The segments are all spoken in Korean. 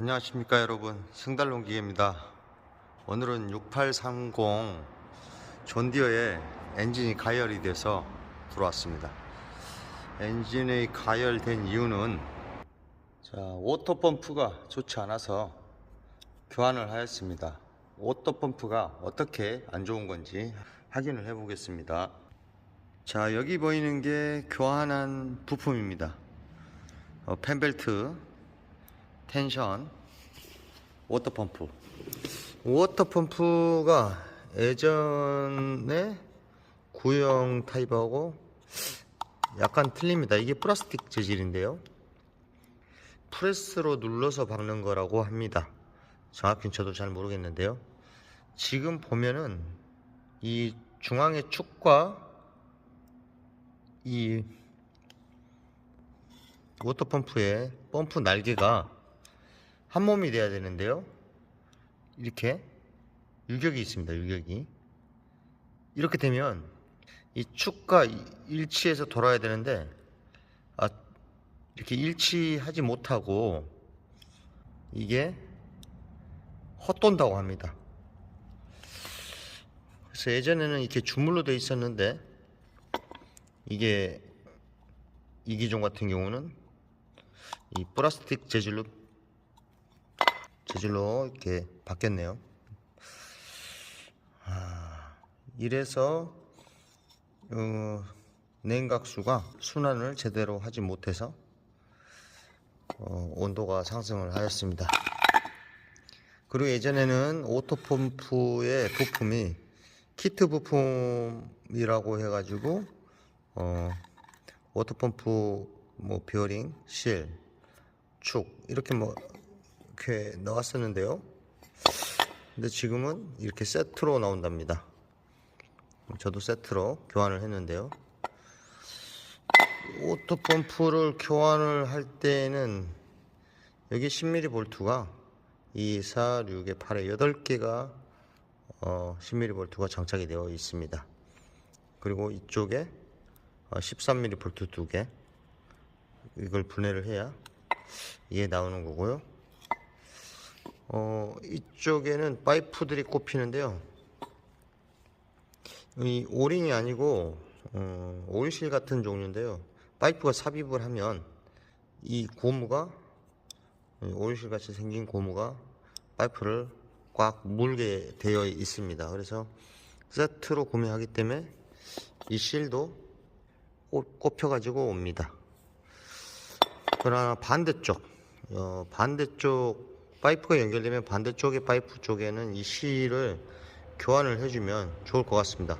안녕하십니까 여러분. 승달롱기계입니다. 오늘은 6830 존디어의 엔진이 가열이 돼서 들어왔습니다. 엔진이 가열된 이유는 자 오토펌프가 좋지 않아서 교환을 하였습니다. 오토펌프가 어떻게 안 좋은 건지 확인을 해 보겠습니다. 자 여기 보이는 게 교환한 부품입니다. 어, 펜벨트 텐션 워터펌프. 워터펌프가 예전에 구형 타입하고 약간 틀립니다. 이게 플라스틱 재질인데요. 프레스로 눌러서 박는 거라고 합니다. 정확히는 저도 잘 모르겠는데요. 지금 보면은 이 중앙의 축과 이 워터펌프의 펌프 날개가 한 몸이 돼야 되는데요. 이렇게 유격이 있습니다. 유격이 이렇게 되면 이 축과 이- 일치해서 돌아야 되는데 아 이렇게 일치하지 못하고 이게 헛돈다고 합니다. 그래서 예전에는 이렇게 주물로 돼 있었는데 이게 이 기종 같은 경우는 이 플라스틱 재질로 재질로 이렇게 바뀌었네요. 아, 이래서 어, 냉각수가 순환을 제대로 하지 못해서 어, 온도가 상승을 하였습니다. 그리고 예전에는 오토펌프의 부품이 키트 부품이라고 해가지고 어, 워터펌프 뭐 비어링, 실, 축 이렇게 뭐 이렇게 나왔었는데요. 근데 지금은 이렇게 세트로 나온답니다. 저도 세트로 교환을 했는데요. 오토펌프를 교환을 할 때는 여기 10mm 볼트가 2, 4, 6에 8에 8개가 어, 10mm 볼트가 장착이 되어 있습니다. 그리고 이쪽에 어, 13mm 볼트 두 개. 이걸 분해를 해야 이게 나오는 거고요. 어, 이쪽에는 파이프들이 꼽히는데요. 이 오링이 아니고 어, 오일실 같은 종류인데요. 파이프가 삽입을 하면 이 고무가 이 오일실 같이 생긴 고무가 파이프를 꽉 물게 되어 있습니다. 그래서 세트로 구매하기 때문에 이 실도 꼽- 꼽혀가지고 옵니다. 그러나 반대쪽, 어, 반대쪽 파이프가 연결되면 반대쪽의 파이프 쪽에는 이 실을 교환을 해주면 좋을 것 같습니다.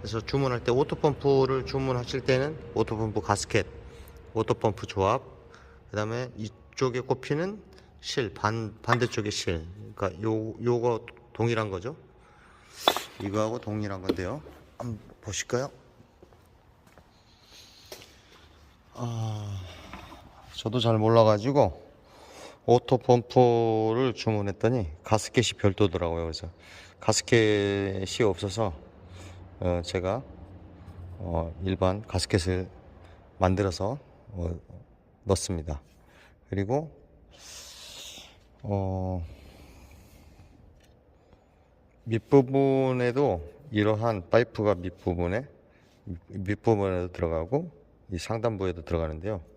그래서 주문할 때 오토펌프를 주문하실 때는 오토펌프 가스켓, 오토펌프 조합, 그 다음에 이쪽에 꼽히는 실, 반, 반대쪽의 실. 그러니까 요, 요거 동일한 거죠. 이거하고 동일한 건데요. 한번 보실까요? 아, 저도 잘 몰라 가지고 오토 펌프를 주문했더니 가스켓이 별도더라고요. 그래서 가스켓이 없어서 어, 제가 어, 일반 가스켓을 만들어서 어, 넣습니다. 그리고 어, 밑부분에도 이러한 파이프가 밑부분에 밑부분에도 들어가고 이 상단부에도 들어가는데요.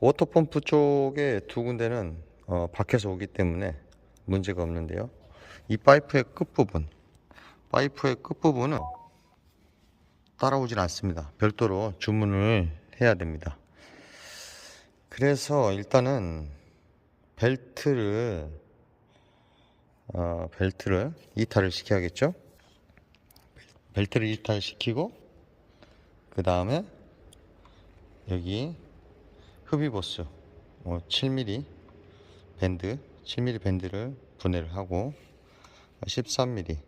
워터펌프 쪽에 두 군데는 어, 밖에서 오기 때문에 문제가 없는데요. 이 파이프의 끝부분, 파이프의 끝부분은 따라오질 않습니다. 별도로 주문을 해야 됩니다. 그래서 일단은 벨트를 어, 벨트를 이탈을 시켜야겠죠? 벨트를 이탈시키고 그 다음에 여기 흡입호스 어, 7mm 밴드 7mm 밴드를 분해를 하고 13mm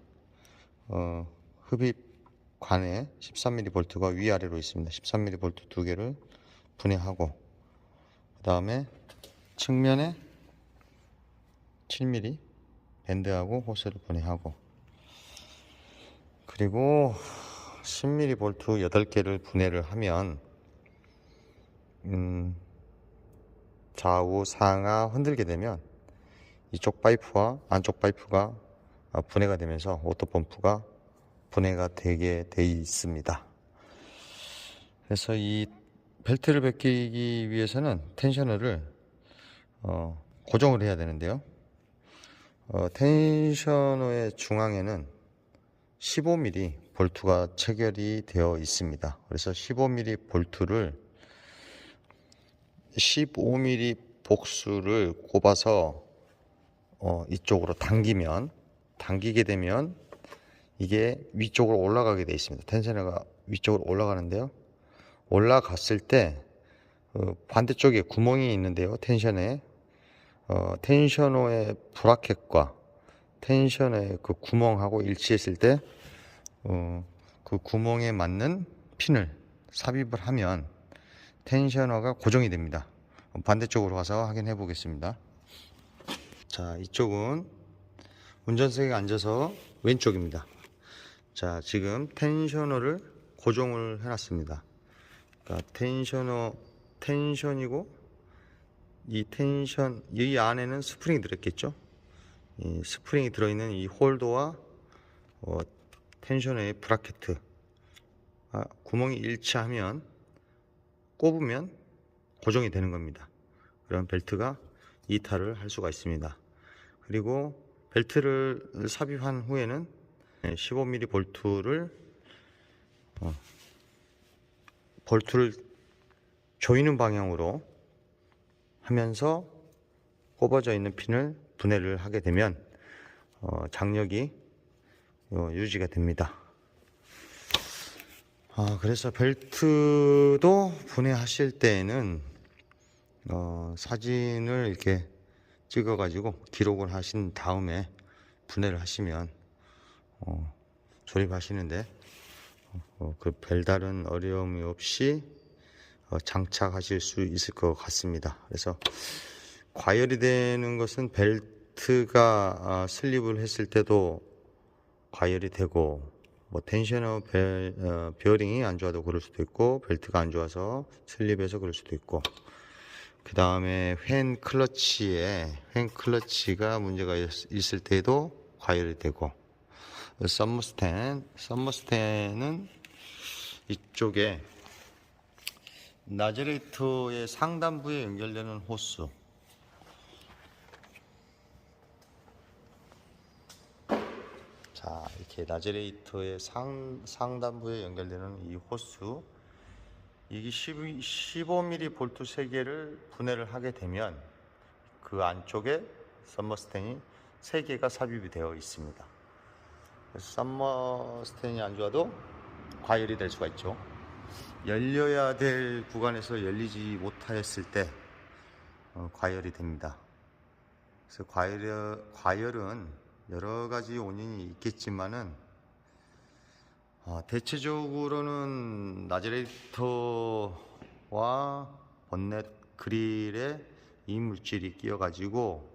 어, 흡입관에 13mm 볼트가 위아래로 있습니다. 13mm 볼트 두 개를 분해하고 그 다음에 측면에 7mm 밴드하고 호스를 분해하고 그리고 10mm 볼트 8개를 분해를 하면 음, 좌우 상하 흔들게 되면 이쪽 파이프와 안쪽 파이프가 어, 분해가 되면서 오토 펌프가 분해가 되게 돼 있습니다. 그래서 이 벨트를 벗기기 위해서는 텐셔너를 어, 고정을 해야 되는데요. 어, 텐셔너의 중앙에는 15mm 볼트가 체결이 되어 있습니다. 그래서 15mm 볼트를 15mm 복수를 꼽아서 어, 이쪽으로 당기면 당기게 되면 이게 위쪽으로 올라가게 되어 있습니다. 텐셔너가 위쪽으로 올라가는데요. 올라갔을 때 어, 반대쪽에 구멍이 있는데요. 텐션에 어, 텐셔너의 브라켓과 텐션의 그 구멍하고 일치했을 때 어, 그 구멍에 맞는 핀을 삽입을 하면 텐셔너가 고정이 됩니다. 어, 반대쪽으로 가서 확인해 보겠습니다. 자, 이쪽은 운전석에 앉아서 왼쪽입니다. 자, 지금 텐셔너를 고정을 해놨습니다. 그러니까 텐셔너 텐션이고 이 텐션 이 안에는 스프링이 들었겠죠. 이 스프링이 들어있는 이 홀더와 어, 텐셔너의 브라켓 아, 구멍이 일치하면 꼽으면 고정이 되는 겁니다. 그럼 벨트가 이탈을 할 수가 있습니다. 그리고 벨트를 삽입한 후에는 15mm 볼트를 어, 볼트를 조이는 방향으로 하면서 꼽아져 있는 핀을 분해를 하게 되면 어, 장력이 어, 유지가 됩니다. 아, 그래서 벨트도 분해하실 때에는 어, 사진을 이렇게 찍어 가지고 기록을 하신 다음에 분해를 하시면 어, 조립하시는데 어, 그 별다른 어려움이 없이 어, 장착하실 수 있을 것 같습니다. 그래서 과열이 되는 것은 벨트가 아, 슬립을 했을 때도 과열이 되고 뭐 텐셔너 벨, 어, 베어링이 안 좋아도 그럴 수도 있고 벨트가 안 좋아서 슬립해서 그럴 수도 있고. 그 다음에 횡 클러치에 횡 클러치가 문제가 있- 있을 때도 과열이 되고 썸머스텐 썸머스텐은 이쪽에 나제레이터의 상단부에 연결되는 호스 자 이렇게 나제레이터의 상, 상단부에 연결되는 이 호스 이게 12, 15mm 볼트 3개를 분해를 하게 되면 그 안쪽에 썸머스텐이 3개가 삽입이 되어 있습니다 그래서 썸머스텐이 안 좋아도 과열이 될 수가 있죠 열려야 될 구간에서 열리지 못하였을 때 어, 과열이 됩니다. 그래서 과열, 과열은 여러 가지 원인이 있겠지만은 어, 대체적으로는 나제레이터와 본넷 그릴에 이물질이 끼어가지고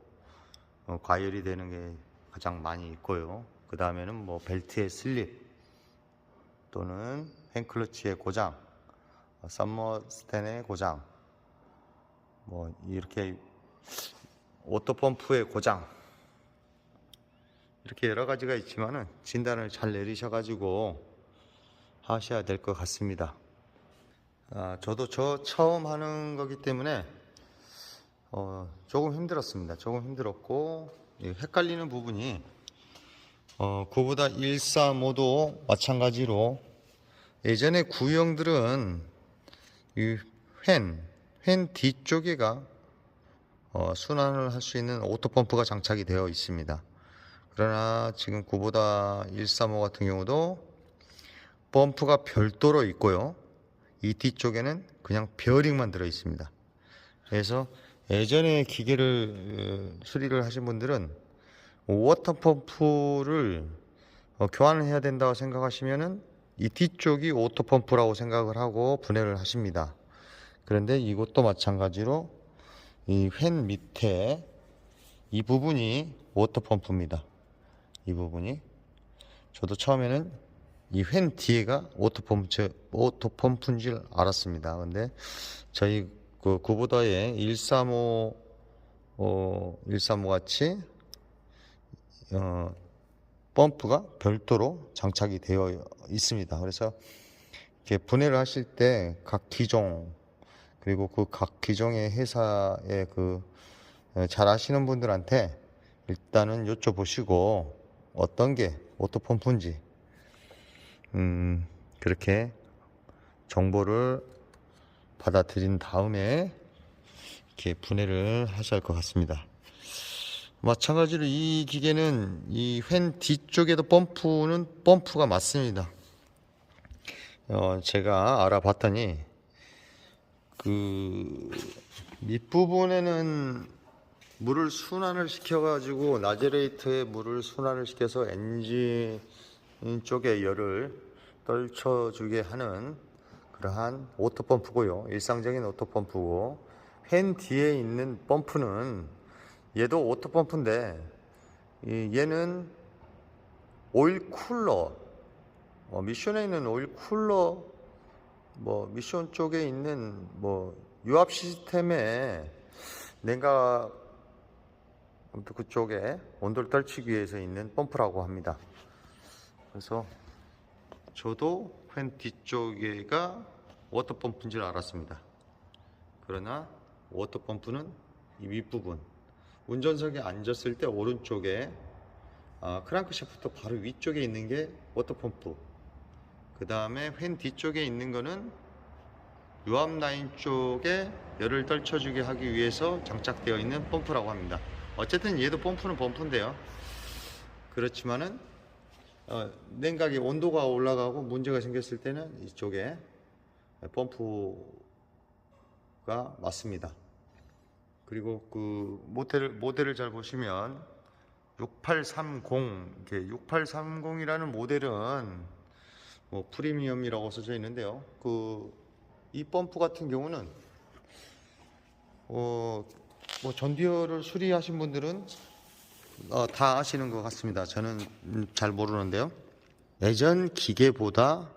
어, 과열이 되는 게 가장 많이 있고요. 그 다음에는 뭐 벨트의 슬립 또는 펜클러치의 고장, 어, 썸머스텐의 고장, 뭐 이렇게 오토펌프의 고장 이렇게 여러 가지가 있지만은 진단을 잘 내리셔가지고 하셔야 될 것 같습니다. 아, 저도 저 처음 하는 거기 때문에 어, 조금 힘들었습니다. 조금 힘들었고 이 헷갈리는 부분이 어, 그보다 135도 마찬가지로 예전에 구형들은 이 펜, 펜 뒤쪽에가 어, 순환을 할 수 있는 오토펌프가 장착이 되어 있습니다. 그러나 지금 구보다 135 같은 경우도 펌프가 별도로 있고요. 이 뒤쪽에는 그냥 베어링만 들어 있습니다. 그래서 예전에 기계를 어, 수리를 하신 분들은 워터 펌프를 어, 교환을 해야 된다고 생각하시면은 이 뒤쪽이 오토 펌프라고 생각을 하고 분해를 하십니다. 그런데 이것도 마찬가지로 이펜 밑에 이 부분이 워터 펌프입니다. 이 부분이 저도 처음에는 이펜 뒤에가 오토 펌프 오토 펌프인 줄 알았습니다. 근데 저희 그 구보다의 135 어, 135 같이 어, 펌프가 별도로 장착이 되어 있습니다. 그래서 이렇게 분해를 하실 때 각 기종 그리고 그 각 기종의 회사의 그 잘 아시는 분들한테 일단은 여쭤보시고 어떤 게 오토펌프인지 음 그렇게 정보를 받아들인 다음에 이렇게 분해를 하셔야 할 것 같습니다. 마찬가지로 이 기계는 이횡 뒤쪽에도 펌프는 펌프가 맞습니다. 어, 제가 알아봤더니 그 밑부분에는 물을 순환을 시켜가지고 나제레이터에 물을 순환을 시켜서 엔진 쪽에 열을 떨쳐주게 하는 그러한 오토펌프고요. 일상적인 오토펌프고 팬 뒤에 있는 펌프는 얘도 오토펌프인데 이 얘는 오일 쿨러 어, 미션에 있는 오일 쿨러 뭐 미션 쪽에 있는 뭐 유압 시스템에 냉각 아무튼 그쪽에 온도를 떨치기 위해서 있는 펌프라고 합니다. 그래서 저도 팬 뒤쪽에가 워터펌프인 줄 알았습니다. 그러나 워터펌프는 이 윗부분 운전석에 앉았을 때 오른쪽에 아, 크랑크 샤프트 바로 위쪽에 있는 게 워터펌프 그 다음에 팬 뒤쪽에 있는 거는 유압 라인 쪽에 열을 떨쳐주게 하기 위해서 장착되어 있는 펌프라고 합니다. 어쨌든 얘도 펌프는 펌프인데요. 그렇지만은 어, 냉각의 온도가 올라가고 문제가 생겼을 때는 이쪽에 펌프가 맞습니다. 그리고 그 모델을 모델을 잘 보시면 6830 이게 6830이라는 모델은 뭐 프리미엄이라고 써져 있는데요. 그 이 펌프 같은 경우는 어, 뭐 전디어를 수리하신 분들은 어, 다 아시는 것 같습니다. 저는 음, 잘 모르는데요. 예전 기계보다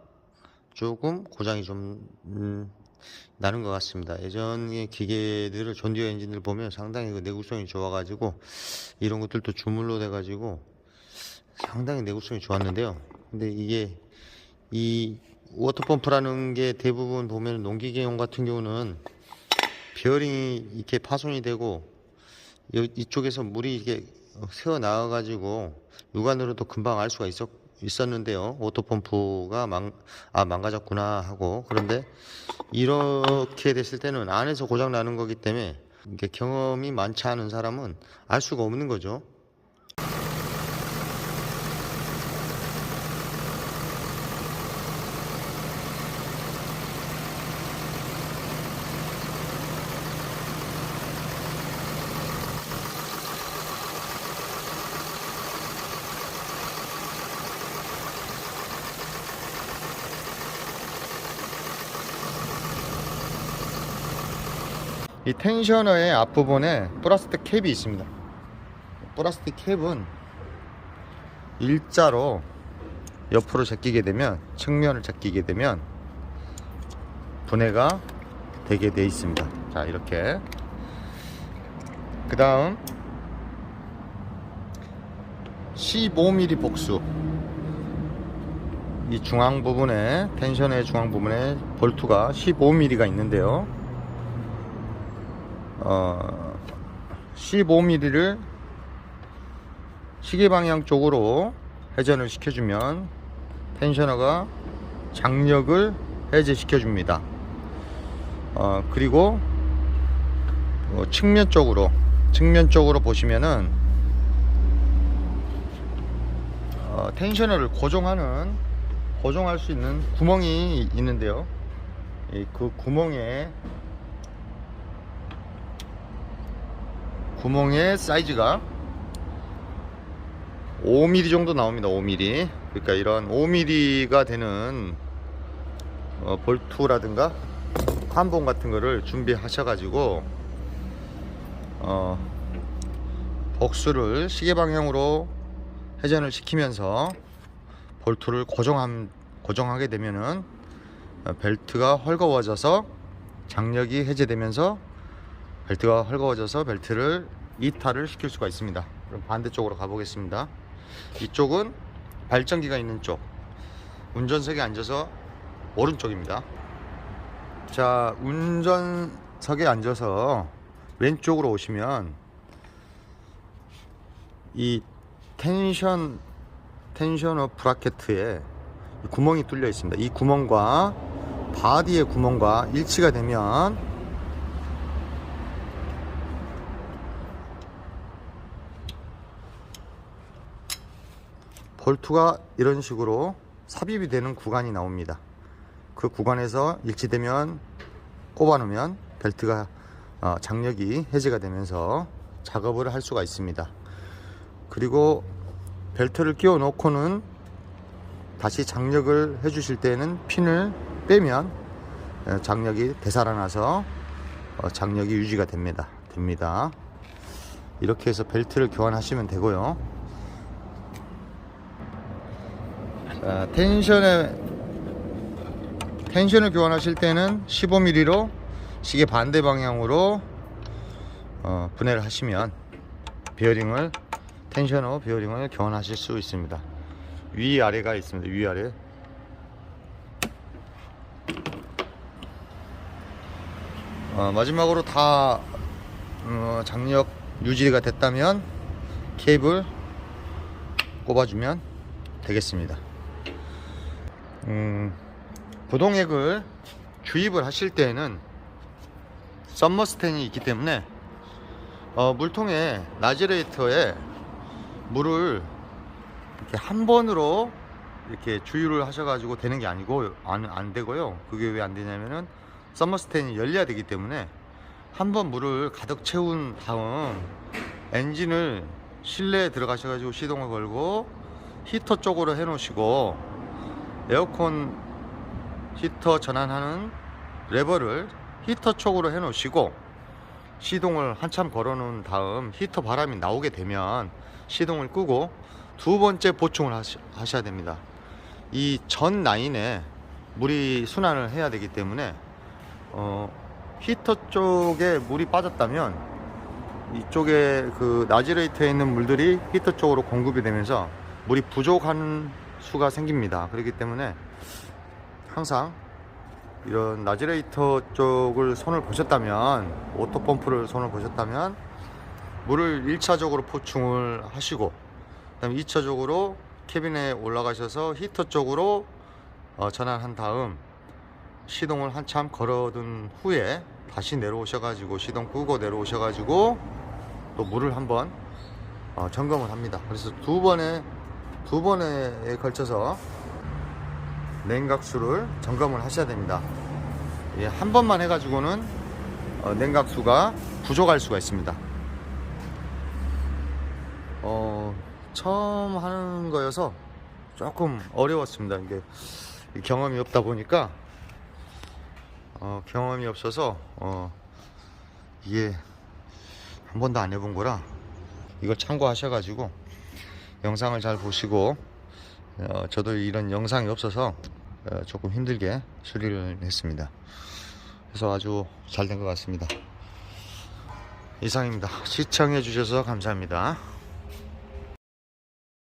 조금 고장이 좀 음, 나는 것 같습니다. 예전의 기계들을 전디어 엔진들 보면 상당히 그 내구성이 좋아가지고 이런 것들도 주물로 돼가지고 상당히 내구성이 좋았는데요. 근데 이게 이 워터펌프라는 게 대부분 보면 농기계용 같은 경우는 베어링이 이렇게 파손이 되고 여- 이쪽에서 물이 이게 새어 나와 가지고 육안으로도 금방 알 수가 있었 있었는데요. 오토펌프가 망, 아, 망가졌구나 하고. 그런데 이렇게 됐을 때는 안에서 고장 나는 거기 때문에 경험이 많지 않은 사람은 알 수가 없는 거죠. 이 텐셔너의 앞부분에 플라스틱 캡이 있습니다. 플라스틱 캡은 일자로 옆으로 제끼게 되면 측면을 제끼게 되면 분해가 되게 돼 있습니다. 자 이렇게 그 다음 15mm 복수 이 중앙 부분에 텐션의 중앙 부분에 볼트가 15mm가 있는데요. 어, 15mm를 시계 방향 쪽으로 회전을 시켜주면 텐셔너가 장력을 해제시켜 줍니다. 어, 그리고 어, 측면 쪽으로 측면 쪽으로 보시면은 어, 텐셔너를 고정하는 고정할 수 있는 구멍이 있는데요. 이 그 구멍에 구멍의 사이즈가 5mm 정도 나옵니다. 5mm. 그러니까 이런 5mm가 되는 어, 볼트라든가 한봉 같은 거를 준비하셔 가지고 어, 복수를 시계 방향으로 회전을 시키면서 볼트를 고정함, 고정하게 되면은 어, 벨트가 헐거워져서 장력이 해제되면서 벨트가 헐거워져서 벨트를 이탈을 시킬 수가 있습니다. 그럼 반대쪽으로 가보겠습니다. 이쪽은 발전기가 있는 쪽 운전석에 앉아서 오른쪽입니다 자 운전석에 앉아서 왼쪽으로 오시면 이 텐션 텐셔너 브라켓에 이 구멍이 뚫려 있습니다 이 구멍과 바디의 구멍과 일치가 되면 볼트가 이런 식으로 삽입이 되는 구간이 나옵니다. 그 구간에서 일치되면 꼽아 놓으면 벨트가 어, 장력이 해제가 되면서 작업을 할 수가 있습니다. 그리고 벨트를 끼워 놓고는 다시 장력을 해 주실 때는 핀을 빼면 어, 장력이 되살아나서 어, 장력이 유지가 됩니다. 됩니다. 이렇게 해서 벨트를 교환하시면 되고요. 자, 텐션에 텐션을 교환하실 때는 15mm로 시계 반대 방향으로 어, 분해를 하시면 베어링을 텐셔너 베어링을 교환하실 수 있습니다. 위 아래가 있습니다. 위 아래. 어, 마지막으로 다 어, 장력 유지가 됐다면 케이블 꼽아주면 되겠습니다. 음, 부동액을 주입을 하실 때에는 썸머스텐이 있기 때문에 어, 물통에 라지레이터에 물을 이렇게 한 번으로 이렇게 주유를 하셔가지고 되는 게 아니고 안, 안 되고요. 그게 왜 안 되냐면은 썸머스텐이 열려야 되기 때문에 한 번 물을 가득 채운 다음 엔진을 실내에 들어가셔가지고 시동을 걸고 히터 쪽으로 해 놓으시고 에어컨 히터 전환하는 레버를 히터 쪽으로 해 놓으시고 시동을 한참 걸어 놓은 다음 히터 바람이 나오게 되면 시동을 끄고 두 번째 보충을 하셔야 됩니다. 이 전 라인에 물이 순환을 해야 되기 때문에 어, 히터 쪽에 물이 빠졌다면 이쪽에 그 나지레이터에 있는 물들이 히터 쪽으로 공급이 되면서 물이 부족한 수가 생깁니다. 그렇기 때문에 항상 이런 나지레이터 쪽을 손을 보셨다면 오토 펌프를 손을 보셨다면 물을 1차적으로 포충을 하시고 그다음에 2차적으로 캐빈에 올라가셔서 히터 쪽으로 어, 전환한 다음 시동을 한참 걸어둔 후에 다시 내려오셔 가지고 시동 끄고 내려오셔 가지고 또 물을 한번 어, 점검을 합니다. 그래서 두 번에 두 번에 걸쳐서 냉각수를 점검을 하셔야 됩니다. 예, 한 번만 해가지고는 어, 냉각수가 부족할 수가 있습니다. 어, 처음 하는 거여서 조금 어려웠습니다. 이게 경험이 없다 보니까 어, 경험이 없어서 어, 이게 한 번도 안 해본 거라 이걸 참고하셔가지고 영상을 잘 보시고 어, 저도 이런 영상이 없어서 어, 조금 힘들게 수리를 했습니다. 그래서 아주 잘 된 것 같습니다. 이상입니다. 시청해 주셔서 감사합니다.